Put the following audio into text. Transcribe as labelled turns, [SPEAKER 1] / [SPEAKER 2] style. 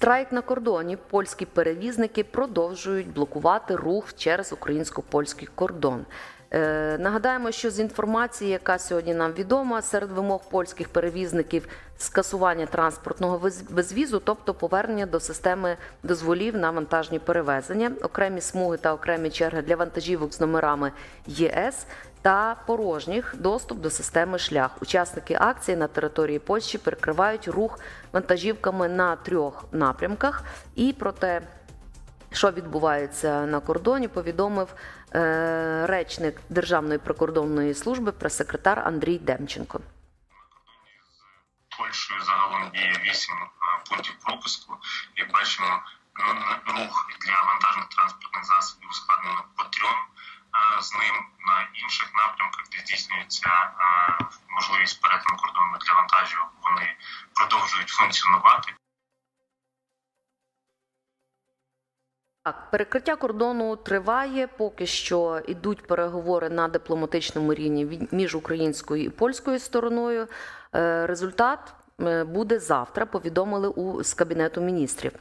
[SPEAKER 1] Страйк на кордоні. Польські перевізники продовжують блокувати рух через українсько-польський кордон. Е, нагадаємо, що з інформації, яка сьогодні нам відома, серед вимог польських перевізників скасування транспортного безвізу, тобто повернення до системи дозволів на вантажні перевезення, окремі смуги та окремі черги для вантажівок з номерами ЄС та порожніх доступ до системи шлях. Учасники акції на території Польщі перекривають рух вантажівками на трьох напрямках. І про те, що відбувається на кордоні, повідомив е, речник Державної прикордонної служби прес-секретар Андрій Демченко.
[SPEAKER 2] Польщею загалом діє 8 пунктів пропуску. Як бачимо, рух для вантажних транспортних засобів ускладнено по трьом з ним на інших напрямках, де здійснюється можливість перетину кордону для вантажів, вони продовжують функціонувати.
[SPEAKER 1] Так, перекриття кордону триває. Поки що йдуть переговори на дипломатичному рівні між українською і польською стороною. Е, Результат е, буде завтра. Повідомили у з кабінету міністрів.